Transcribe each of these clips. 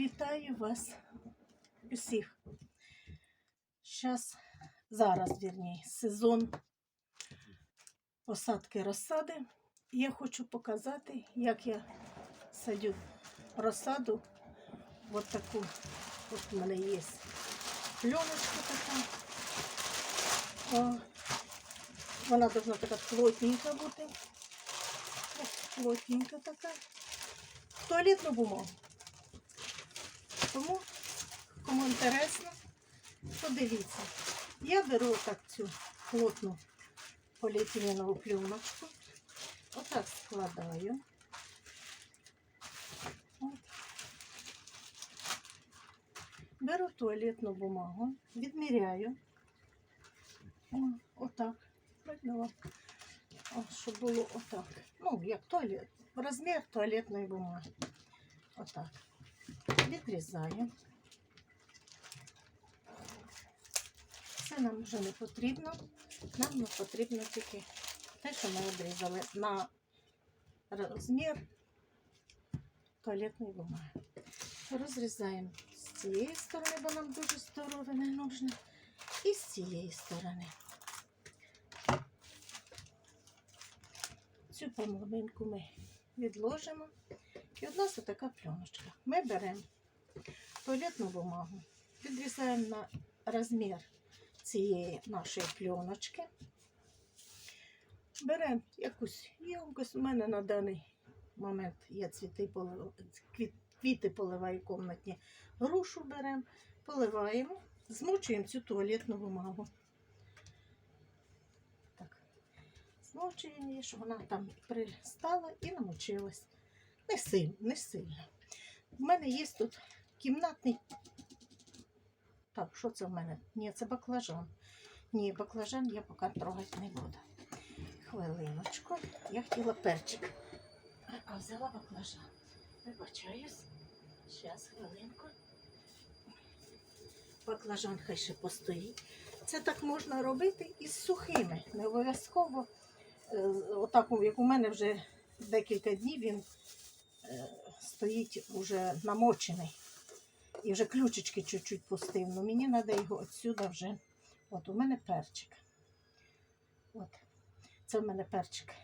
Вітаю вас усіх. Зараз, зараз, вірні, сезон посадки розсади. Я хочу показати, як я садю розсаду. От таку, от у мене є пленочка така. О, вона должна така плотненька бути. Плотненька така. Туалетну бумагу. Тому, кому інтересно, подивіться. Я беру так цю плотну поліетиленову пленочку. Отак складаю. Беру туалетну бумагу, відміряю. Отак. О, щоб було отак. Ну, як туалет. Розмір туалетної бумаги. Отак. Відрізаю. Це нам вже не потрібно. Нам не потрібно тільки те, що ми відрізали на розмір туалетної бумаги. Розрізаємо з цієї сторони, бо нам дуже здорове не нужно. І з цієї сторони. Цю помолинку ми відложимо. І у нас така пленочка. Ми беремо туалетну бумагу, відрізаємо на розмір цієї нашої пленочки. Беремо якусь ємкость. У мене на даний момент є цвіти, квіти поливаю комнатні. Грушу беремо, поливаємо, змочуємо цю туалетну бумагу. Змочуємо її, щоб вона там пристала і намочилась. Не сильно, не сильно. У мене є тут кімнатний. Так, що це в мене? Ні, це баклажан. Ні, баклажан я поки трогати не буду. Хвилиночку. Я хотіла перчик. А, взяла баклажан. Вибачаюсь. Зараз, хвилинку. Баклажан хай ще постоїть. Це так можна робити із сухими. Не обов'язково. е, Отак, як у мене вже декілька днів він стоїть уже намочений. І вже ключички чуть-чуть пустив. Ну мені треба його отсюди вже. От у мене перчик. От. Це в мене перчик.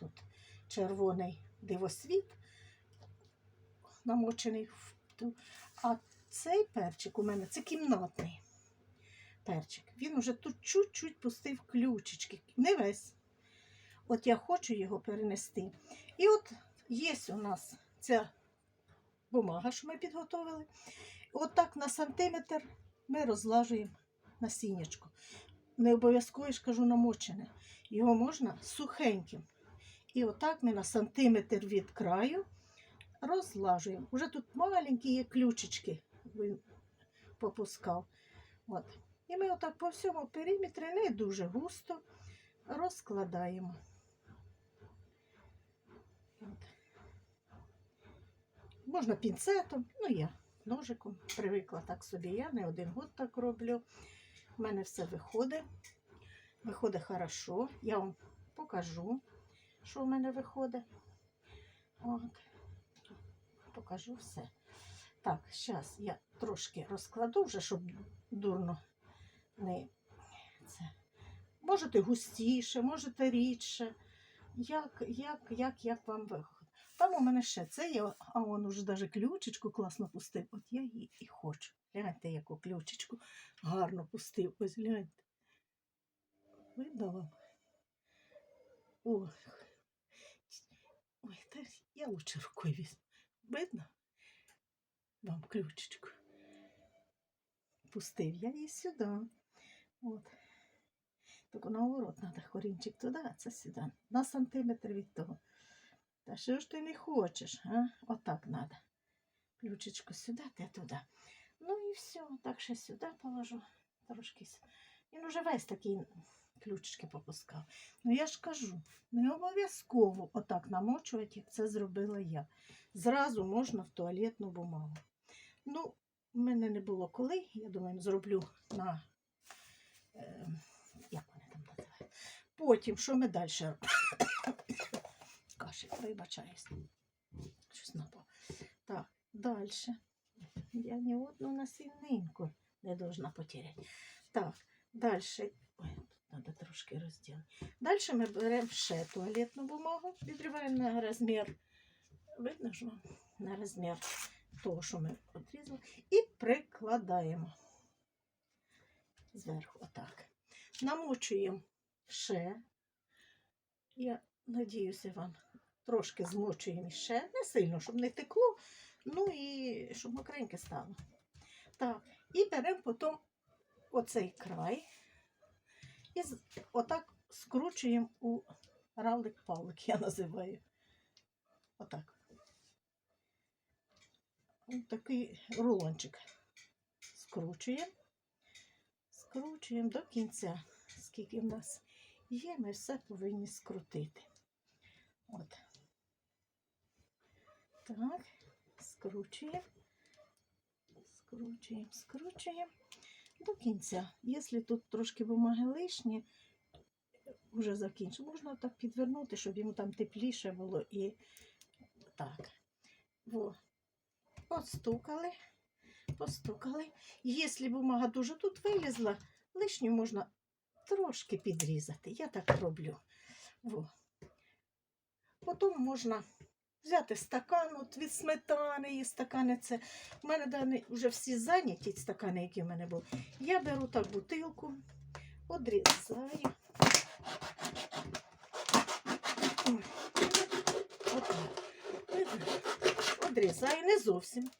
Тут червоний дивосвіт, намочений. А цей перчик у мене це кімнатний перчик. Він уже тут чуть-чуть пустив ключички. Не весь. От я хочу його перенести. І от є у нас ця бумага, що ми підготовили. От так на сантиметр ми розлажуємо насіннячко. Не обов'язково, я ж кажу, намочене. Його можна сухеньким. І отак ми на сантиметр від краю розлажуємо. Уже тут маленькі є ключички, він попускав. От. І ми отак по всьому периметрі не дуже густо розкладаємо. Можна пінцетом, ну я ножиком привикла так собі. Я не один год так роблю. У мене все виходить. Виходить хорошо. Я вам покажу, що в мене виходить. От. Покажу все. Так, зараз я трошки розкладу вже, щоб дурно не це. Можете густіше, можете рідше. Як, як, як, як вам виходить. Там у мене ще це є, а он уже навіть ключичку класно пустив. От я її і хочу. Гляньте, яку ключичку гарно пустив. Ось гляньте. Видно вам? Ой, Ой, та я лучше рукою візьму. Видно? Вам ключичку. Пустив я її сюди. От. Тільки наоборот, треба хорінчик туди, а це сюди. На сантиметр від того. Та що ж ти не хочеш? А? Отак треба. Ключичку сюди, ти туди. Ну і все. Так ще сюди положу. Трошки. Він уже весь такий ключички попускав. Ну я ж кажу, не обов'язково отак намочувати, як це зробила я. Зразу можна в туалетну бумагу. Ну, в мене не було коли. Я думаю, зроблю на. Е, як вони там називають? Потім, що ми далі робимо? Вибачаюсь. Щось напав. Так, далі. Я ні одну насінинку не должна потеряти. Так, далі. Ой, тут треба трошки розділити. Далі ми беремо ще туалетну бумагу, відриваємо на розмір. Видно ж вам? На розмір того, що ми відрізали. І прикладаємо зверху, отак. Намочуємо ще. Я надіюся, вам трошки змочуємо ще. Не сильно, щоб не текло, ну і щоб мокреньке стало. Так, і беремо потім оцей край і отак скручуємо у равлик-павлик, я називаю. Отак. Ось такий рулончик. Скручуємо. Скручуємо до кінця. Скільки в нас є, ми все повинні скрутити. От. Так, скручуємо. Скручуємо, скручуємо до кінця. Якщо тут трошки бумаги лишні, вже закінчу. Можна так підвернути, щоб йому там тепліше було і так. Во. Постукали, постукали. Якщо бумага дуже тут вилізла, лишню можна трошки підрізати. Я так роблю. Во. Потім можна взяти стакан от від сметани, і стакани це. У мене дані вже всі зайняті стакани, які в мене були. Я беру так бутилку, одрізаю. Ой. Одрізаю, не зовсім.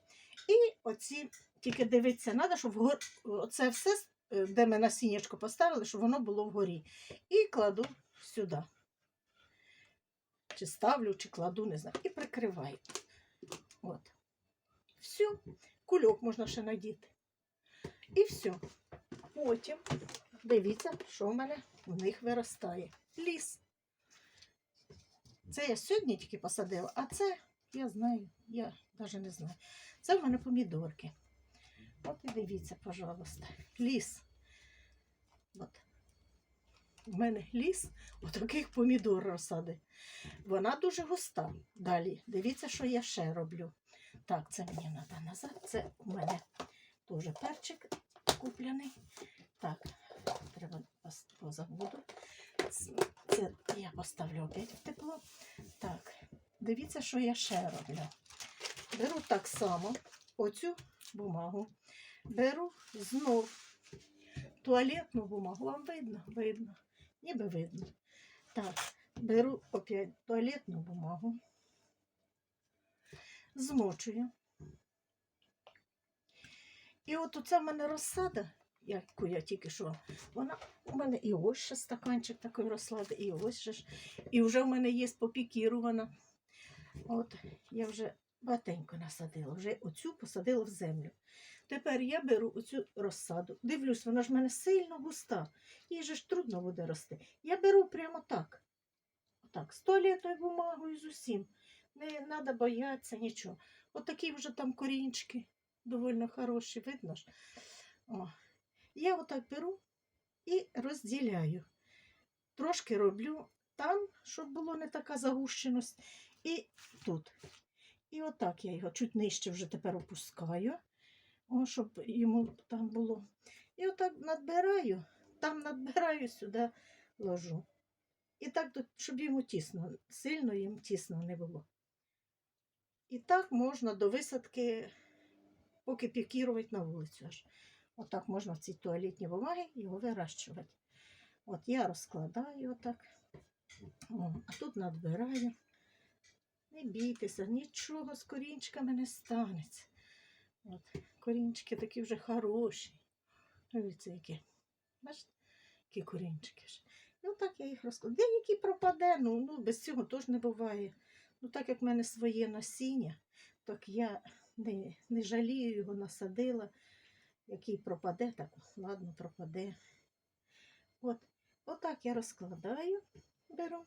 І оці, тільки дивитися, треба, щоб вгор... оце все, е, де ми насіннячко поставили, щоб воно було вгорі. І кладу сюди. Чи ставлю, чи кладу, не знаю. І прикриваю. От. Все. Кульок можна ще надіти. І все. Потім дивіться, що в мене в них виростає. Ліс. Це я сьогодні тільки посадила, а це я знаю, я навіть не знаю. Це в мене помідорки. От і дивіться, пожалуйста. Ліс. От. У мене ліс отаких помідор розсади. Вона дуже густа. Далі. Дивіться, що я ще роблю. Так, це мені треба назад. Це у мене теж перчик куплений. Так, треба позабуду. Це я поставлю опять в тепло. Так, дивіться, що я ще роблю. Беру так само оцю бумагу. Беру знов туалетну бумагу. Вам видно? Видно. Ніби видно. Так, беру опять туалетну бумагу. Змочую. І от оце в мене розсада, яку я тільки що. Вона у мене і ось ще стаканчик такої розсади, і ось ще ж. І вже в мене є попікірована. От я вже багатенько насадила, вже оцю посадила в землю. Тепер я беру оцю розсаду, дивлюсь, вона ж в мене сильно густа, їй же ж трудно буде рости. Я беру прямо так. Отак, з туалетною бумагою, з усім. Не треба боятися нічого. Отакі вже там корінчики доволі хороші, видно ж. О. Я отак беру і розділяю. Трошки роблю там, щоб було не така загущеність, і тут. І отак я його чуть нижче вже тепер опускаю, о, щоб йому там було. І отак надбираю, там надбираю, сюди ложу. І так, щоб йому тісно, сильно їм тісно не було. І так можна до висадки, поки пікірувати на вулицю аж. Отак можна в цій туалетній бумагі його вирощувати. От я розкладаю отак. О, а тут надбираю. Не бійтеся, нічого з корінчиками не станеться. От, корінчики такі вже хороші. Дивіться, які. Бачите, які корінчики ж. Ну так я їх розкладу. Деякі пропаде, ну, ну без цього теж не буває. Ну, так як в мене своє насіння, так я не, не жалію його, насадила. Який пропаде, так ладно, пропаде. От, отак я розкладаю, беру.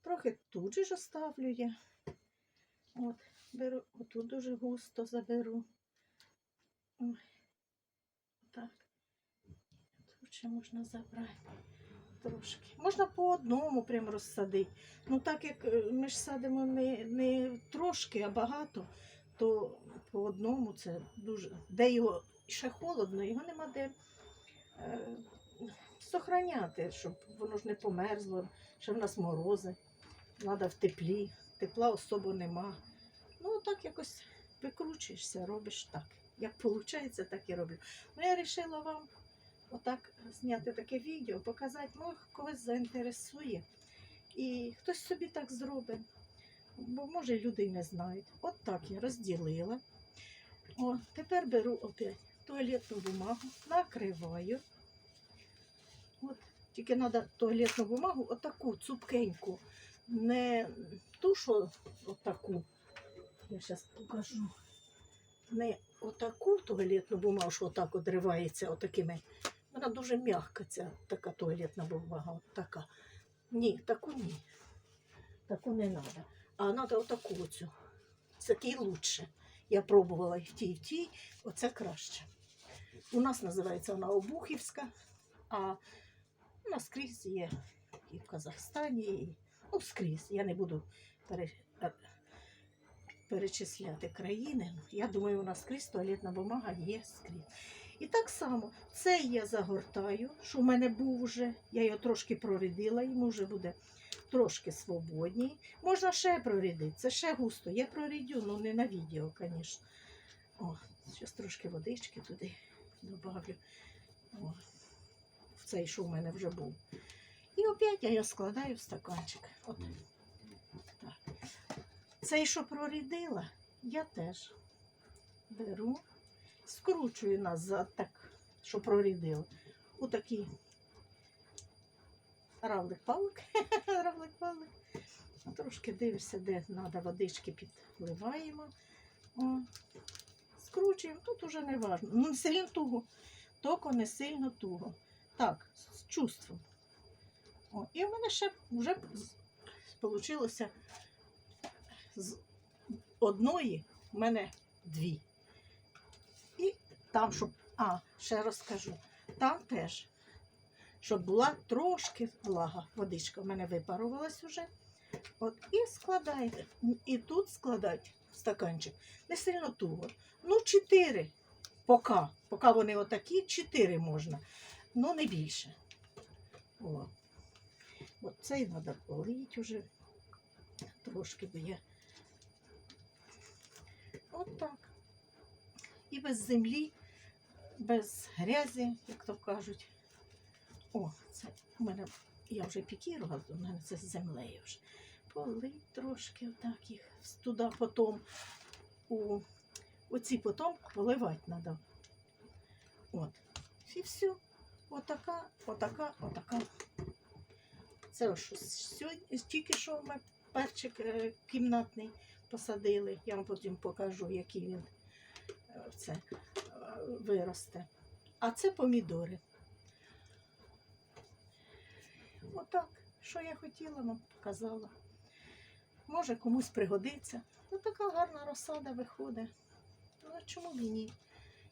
Трохи тут же ж оставлю я. От, беру, отут дуже густо заберу. Так. Тут ще можна забрати трошки. Можна по одному прям розсадити. Ну, так як е, ми ж садимо не, не трошки, а багато, то по одному це дуже. Де його ще холодно, його нема де е, сохраняти, щоб воно ж не померзло, ще в нас морози. Треба в теплі, тепла особо нема. Ну, так якось викручуєшся, робиш так. Як виходить, так і роблю. Ну, я вирішила вам отак зняти таке відео, показати, може, когось заінтересує. І хтось собі так зробить. Бо може люди й не знають. От так я розділила. О, тепер беру опять туалетну бумагу, накриваю. От, тільки треба туалетну бумагу, отаку цупкеньку, не ту, що отаку. Я зараз покажу. Не отаку туалетну бумагу, що отак одривається отакими. Вона дуже м'яка, ця така туалетна бумага. От. Ні, таку ні. Таку не треба. А треба отаку оцю. Це тій лучше. Я пробувала і в тій, і в тій. Оце краще. У нас називається вона Обухівська, а у нас скрізь є і в Казахстані, і ну, скрізь. Я не буду пере, перечисляти країни. Я думаю, у нас скрізь туалетна бумага є скрізь. І так само це я загортаю, що в мене був вже. Я його трошки прорядила, йому вже буде трошки свободній. Можна ще прорядити, це ще густо. Я прорядю, ну не на відео, звісно. О, зараз трошки водички туди добавлю. О, в цей, що в мене вже був. І опять я його складаю в стаканчик. От. Так. Цей, що прорядила, я теж беру, скручую назад, так, що прорядила. У такий равлик палик. равлик палик. Трошки дивишся, де треба водички підливаємо. О. Скручуємо, тут уже не важно. Ну, не сильно туго. Тільки не сильно туго. Так, з чувством. О, і в мене ще вже вийшло з одної в мене дві. І там, щоб. А, ще розкажу. Там теж, щоб була трошки влага. Водичка в мене випарувалась уже. От, і складаєте. І тут складати в стаканчик. Не сильно туго. Ну, чотири. Поки. Поки вони отакі, чотири можна. Ну, не більше. О. От цей треба полити вже. Трошки, бо я. От так. І без землі, без грязі, як то кажуть. О, це у мене, я вже пікірувала, у мене це з землею вже. Полить трошки отак їх туди потім. У, оці потім поливати треба. От. І все. Отака, отака, отака. Це ось тільки що ми перчик е, кімнатний посадили. Я вам потім покажу, який він е, це, е, виросте. А це помідори. Отак. Що я хотіла, вам показала. Може комусь пригодиться. Ну, така гарна розсада виходить. Ну, чому б ні?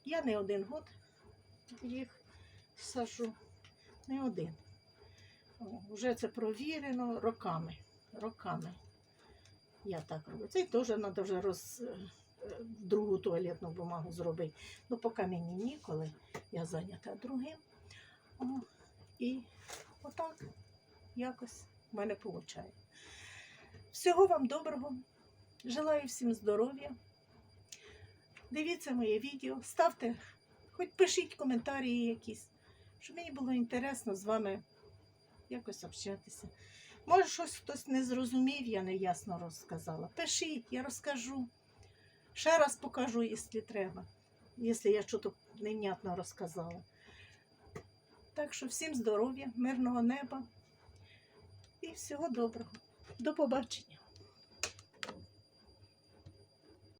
Я не один год їх сажу. Не один. Вже це провірено роками. Роками. Я так роблю. Цей теж треба вже роз, е, другу туалетну бумагу зробити. Ну, поки мені ніколи, я зайнята другим. О, і отак якось в мене виходить. Всього вам доброго. Желаю всім здоров'я. Дивіться моє відео, ставте, хоч пишіть коментарі якісь, щоб мені було інтересно з вами якось общатися. Може, щось хтось не зрозумів, я не ясно розказала. Пишіть, я розкажу. Ще раз покажу, якщо треба, якщо я щось невнятно розказала. Так що всім здоров'я, мирного неба і всього доброго. До побачення.